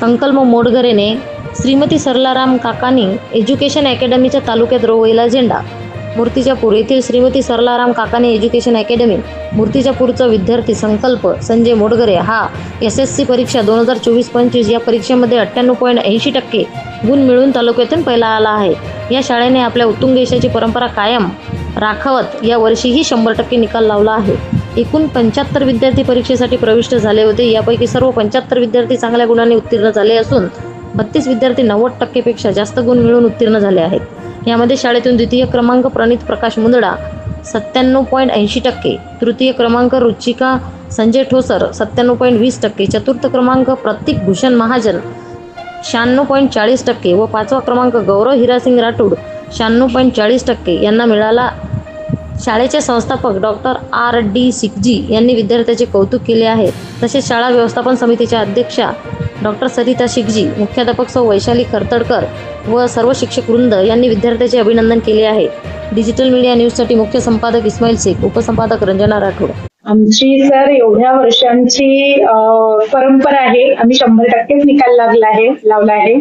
संकल्प मोडघरेने श्रीमती सरलाराम काकानी एज्युकेशन अकॅडमीच्या तालुक्यात रोवलेला झेंडा. मूर्तिजापूर येथील श्रीमती सरलाराम काकानी एज्युकेशन अकॅडमी मूर्तिजापूरचा विद्यार्थी संकल्प संजय मोडगरे हा एस एस सी परीक्षा दोन हजार चोवीस पंचवीस या परीक्षेमध्ये अठ्ठ्याण्णव पॉईंट ऐंशी टक्के गुण मिळवून तालुक्यातून पहिला आला आहे. या शाळेने आपल्या उत्तुंग यशाची परंपरा कायम राखवत या वर्षीही शंभर टक्के निकाल लावला आहे. एकूण पंच्याहत्तर विद्यार्थी परीक्षेसाठी प्रविष्ट झाले होते. यापैकी सर्व पंच्याहत्तर विद्यार्थी चांगल्या गुणांनी उत्तीर्ण झाले असून बत्तीस विद्यार्थी नव्वद टक्केपेक्षा जास्त गुण मिळवून उत्तीर्ण झाले आहेत. यामध्ये शाळेतून द्वितीय क्रमांक प्रणित प्रकाश मुंदडा सत्त्याण्णव पॉईंट ऐंशी टक्के तृतीय क्रमांक रुचिका संजय ठोसर सत्त्याण्णव पॉईंट वीस टक्के चतुर्थ क्रमांक प्रतीक भूषण महाजन शहाण्णव पॉईंट चाळीस टक्के व पाचवा क्रमांक गौरव हिरासिंग राठोड शहाण्णव पॉईंट चाळीस टक्के यांना मिळाला शाळेचे संस्थापक डॉक्टर आर डी सिकजी यांनी विद्यार्थ्याचे कौतुक केले आहे. तसेच शाळा व्यवस्थापन समितीच्या अध्यक्षा डॉक्टर सरिता शिकजी मुख्याध्यापक सौ वैशाली खरतडकर व सर्व शिक्षक वृंद यांनी विद्यार्थ्याचे अभिनंदन केले आहे. डिजिटल मीडिया न्यूजसाठी मुख्य संपादक इस्माईल शेख उपसंपादक रंजना राठोड. आमची सर एवढ्या वर्षांची परंपरा आहे आम्ही शंभर टक्केच निकाल लागला आहे लावला आहे.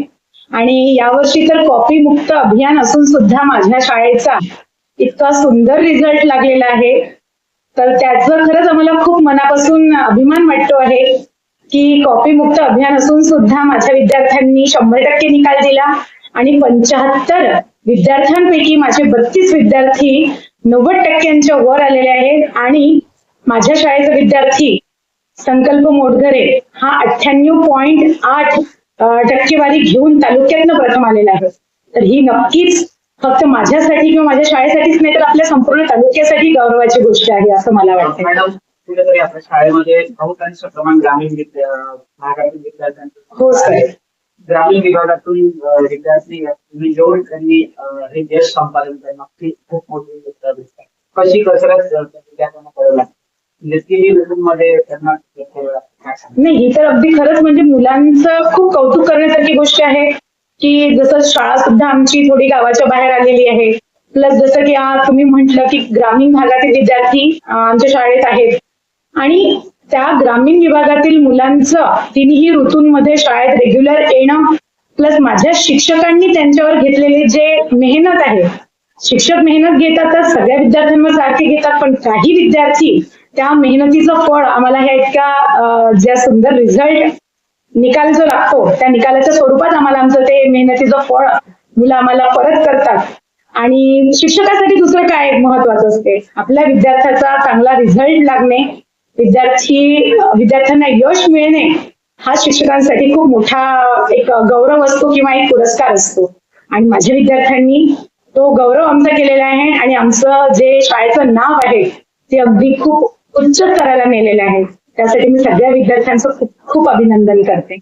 आणि यावर्षी तर कॉपी मुक्त अभियान असून सुद्धा माझ्या शाळेचा इतका सुंदर रिझल्ट लागलेला आहे. तर त्याचं खरंच आम्हाला खूप मनापासून अभिमान वाटतो आहे की कॉपी मुक्त अभियान असून सुद्धा माझ्या विद्यार्थ्यांनी शंभर टक्के निकाल दिला आणि पंच्याहत्तर विद्यार्थ्यांपैकी माझे बत्तीस विद्यार्थी नव्वद टक्क्यांच्या वर आलेले आहेत आणि माझ्या शाळेचा विद्यार्थी संकल्प मोडघरे हा अठ्ठ्याण्णव पॉईंट आठ टक्केवारी घेऊन तालुक्यातनं प्रथम आलेला आहे. तर ही नक्कीच फक्त माझ्यासाठी किंवा माझ्या शाळेसाठीच नाही तर आपल्या संपूर्ण तालुक्यासाठी गौरवाची गोष्ट आहे असं मला वाटतं. मॅडम कुठेतरी आपल्या शाळेमध्ये बहुतांश प्रमाण ग्रामीण विद्या भागातील विद्यार्थ्यांचं हो सर. ग्रामीण विभागातून विद्यार्थी त्यांनी अं, हे यश संपादन करणं ही खूप मोठी गोष्ट कशी कसरत विद्यार्थ्यांना करावी लागते? म्हणजे? नाही ही तर अगदी खरंच म्हणजे मुलांचं खूप कौतुक करण्यासारखी गोष्ट आहे. की जसं शाळा सुद्धा आमची थोडी गावाच्या बाहेर आलेली आहे. प्लस जसं की आज तुम्ही म्हटलं की ग्रामीण भागातील विद्यार्थी आमच्या शाळेत आहेत. आणि त्या ग्रामीण विभागातील मुलांचं तिन्ही ऋतूंमध्ये शाळेत रेग्युलर येणं प्लस माझ्या शिक्षकांनी त्यांच्यावर घेतलेले जे मेहनत आहे शिक्षक मेहनत घेतात तर सगळ्या विद्यार्थ्यांवर सारखे घेतात पण काही विद्यार्थी त्या मेहनतीचं फळ आम्हाला ह्या इतक्या ज्या सुंदर रिझल्ट निकाल जो लागतो हो, त्या निकालाच्या स्वरूपात आम्हाला आमचं ते मेहनतीचं फळ मुलं आम्हाला परत करतात. आणि शिक्षकासाठी दुसरं काय महत्वाचं असते? आपल्या विद्यार्थ्याचा चांगला रिझल्ट लागणे विद्यार्थी विद्यार्थ्यांना यश मिळणे हा शिक्षकांसाठी खूप मोठा एक गौरव असतो किंवा एक पुरस्कार असतो. आणि माझ्या विद्यार्थ्यांनी तो गौरव आमचा केलेला आहे आणि आमचं जे शाळेचं नाव आहे ते अगदी खूप उच्च स्तराला नेलेलं आहे. त्यासाठी मी सगळ्या विद्यार्थ्यांचं खूप खूप अभिनंदन करते.